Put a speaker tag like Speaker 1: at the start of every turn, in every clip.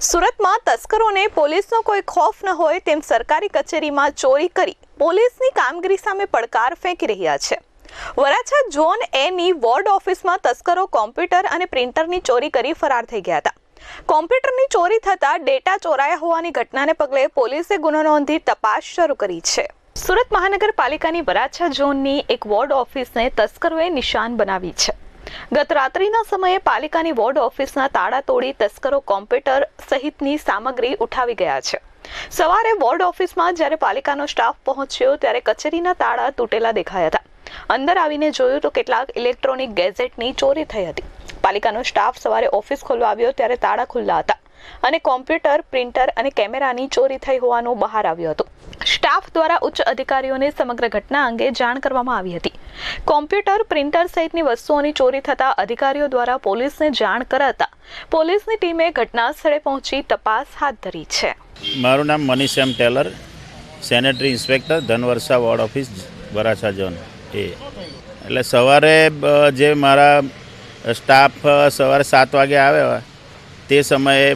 Speaker 1: સુરતમાં તસ્કરોને પોલીસનો કોઈ ખોફ ન હોય તેમ સરકારી કચેરીમાં ચોરી કરી પોલીસની કામગીરી સામે પડકાર ફેંકી રહ્યા છે. વરાછા ઝોન એની વોર્ડ ઓફિસમાં તસ્કરો કોમ્પ્યુટર અને પ્રિન્ટરની ચોરી કરી ફરાર થઈ ગયા હતા. કોમ્પ્યુટરની ચોરી થતાં ડેટા ચોરાયા હોવાની ઘટનાને પગલે પોલીસે ગુનો નોંધી તપાસ શરૂ કરી છે. સુરત મહાનગરપાલિકાની વરાછા ઝોનની એક વોર્ડ ઓફિસને તસ્કરોએ નિશાન બનાવી છે. ગત રાત્રિના સમયે પાલિકાની વોર્ડ ઓફિસના તાળા તોડી તસ્કરો કોમ્પ્યુટર સહિતની સામગ્રી ઉઠાવી ગયા છે. સવારે વોર્ડ ઓફિસમાં જ્યારે પાલિકાનો સ્ટાફ પહોંચ્યો ત્યારે કચેરીના તાળા તૂટેલા દેખાયા હતા. અંદર આવીને જોયું તો કેટલાક ઇલેક્ટ્રોનિક ગેઝેટની ચોરી થઈ હતી. પાલિકાનો સ્ટાફ સવારે ઓફિસ ખોલવા આવ્યો ત્યારે તાળા ખુલ્લા હતા અને કોમ્પ્યુટર, પ્રિન્ટર અને કેમેરાની ચોરી થઈ હોવાનું બહાર આવ્યું હતું. સ્ટાફ દ્વારા ઉચ્ચ અધિકારીઓને સમગ્ર ઘટના અંગે જાણ કરવામાં આવી હતી. કોમ્પ્યુટર, પ્રિન્ટર સહિતની વસ્તુઓની ચોરી થતા અધિકારીઓ દ્વારા પોલીસને જાણ કરાતા પોલીસની ટીમે ઘટના સ્થળે પહોંચી તપાસ હાથ ધરી છે.
Speaker 2: મારું નામ Manish M Tailor, sanitary inspector, Dhanvarsha ward office, Varachha zone A. એટલે સવારે જે મારા સ્ટાફ સવારે સાત વાગે આવ્યા, તે સમયે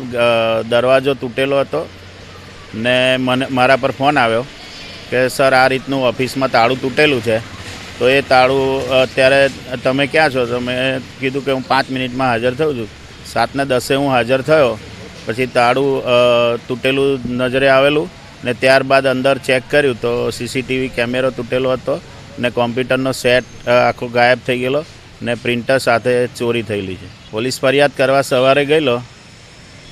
Speaker 2: દરવાજો તૂટેલો હતો ને મને, મારા પર ફોન આવ્યો કે, સર, આ રીતનું ઓફિસમાં તાળું તૂટેલું છે. તો એ તાળું અત્યારે તમે ક્યાં છો? તો મેં કીધું કે હું પાંચ મિનિટમાં હાજર થઉં છું. સાતને દસે હું હાજર થયો. પછી તાળું તૂટેલું નજરે આવેલું ને ત્યારબાદ અંદર ચેક કર્યું તો સીસીટીવી કેમેરો તૂટેલો હતો ને કોમ્પ્યુટરનો સેટ આખો ગાયબ થઈ ગયેલો ને પ્રિન્ટર સાથે ચોરી થયેલી છે. પોલીસ ફરિયાદ કરવા સવારે ગયેલો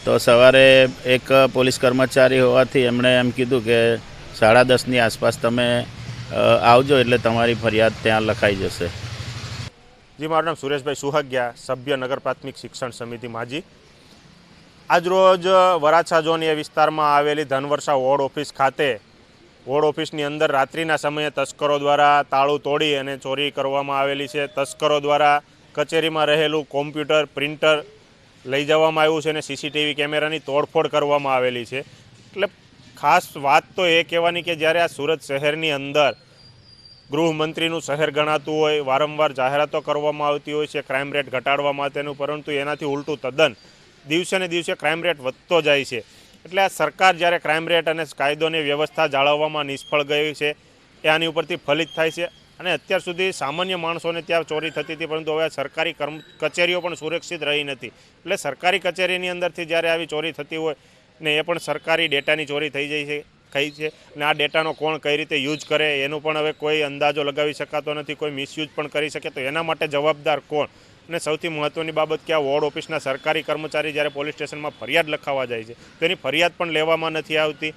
Speaker 2: તો સવારે એક પોલીસ કર્મચારી હોવાથી એમણે એમ કીધું કે સાડા દસની આસપાસ તમે આવજો એટલે તમારી ફરિયાદ ત્યાં લખાઈ જશે.
Speaker 3: જી, મારું નામ સુરેશભાઈ સુહગ્યા, સભ્ય નગર પ્રાથમિક શિક્ષણ સમિતિ માજી. આજરોજ વરાછા ઝોન એ વિસ્તારમાં આવેલી ધનવર્ષા વોર્ડ ઓફિસ ખાતે, વોર્ડ ઓફિસની અંદર રાત્રિના સમયે તસ્કરો દ્વારા તાળું તોડી અને ચોરી કરવામાં આવેલી છે. તસ્કરો દ્વારા કચેરીમાં રહેલું કોમ્પ્યુટર, પ્રિન્ટર લઈ જવામાં આવ્યું છે અને સીસીટીવી કેમેરાની તોડફોડ કરવામાં આવેલી છે. એટલે ખાસ વાત તો એ કહેવાની કે જ્યારે આ સુરત શહેરની અંદર ગૃહમંત્રીનું શહેર ગણાતું હોય, વારંવાર જાહેરાતો કરવામાં આવતી હોય છે ક્રાઇમ રેટ ઘટાડવા માટેનું, પરંતુ એનાથી ઉલટું તદ્દન દિવસે ને દિવસે ક્રાઇમ રેટ વધતો જાય છે. એટલે આ સરકાર જ્યારે ક્રાઇમ રેટ અને કાયદોની વ્યવસ્થા જાળવવામાં નિષ્ફળ ગઈ છે, એ આની ઉપરથી ફલિત થાય છે. અને અત્યાર સુધી સામાન્ય માણસોને ત્યાં ચોરી થતી હતી, પરંતુ હવે સરકારી કર્મ, કચેરીઓ પણ સુરક્ષિત રહી નથી. એટલે સરકારી કચેરીની અંદરથી જ્યારે આવી ચોરી થતી હોય ને એ પણ સરકારી ડેટાની ચોરી થઈ જાય છે થઈ છે. અને આ ડેટાનો કોણ કઈ રીતે યુઝ કરે, એનું પણ હવે કોઈ અંદાજો લગાવી શકાતો નથી, કોઈ મિસયુઝ પણ કરી શકે. તો એના માટે જવાબદાર કોણ? અને સૌથી મહત્ત્વની બાબત કે આ વોર્ડ ઓફિસના સરકારી કર્મચારી જ્યારે પોલીસ સ્ટેશનમાં ફરિયાદ લખાવવા જાય છે તેની ફરિયાદ પણ લેવામાં નથી આવતી.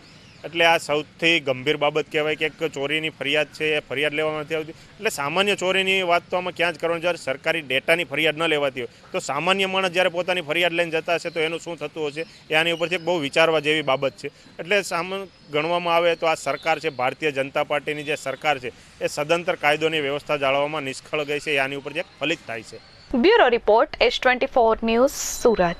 Speaker 3: એટલે આ સૌથી ગંભીર બાબત કહેવાય કે એક ચોરીની ફરિયાદ છે, એ ફરિયાદ લેવામાં નથી આવતી. એટલે સામાન્ય ચોરીની વાત તો આમાં ક્યાં જ કરવાની, જ્યારે સરકારી ડેટાની ફરિયાદ ન લેવાતી હોય. તો સામાન્ય માણસ જ્યારે પોતાની ફરિયાદ લઈને જતા હશે, તો એનું શું થતું હશે? એ આની ઉપરથી બહુ વિચારવા જેવી બાબત છે. એટલે સામાન ગણવામાં આવે તો આ સરકાર છે, ભારતીય જનતા પાર્ટીની જે સરકાર છે, એ સદંતર કાયદોની વ્યવસ્થા જાળવવામાં નિષ્ફળ ગઈ છે, એ આની ઉપર એક ફલિત થાય છે.
Speaker 1: Bureau report S twenty four news Surat.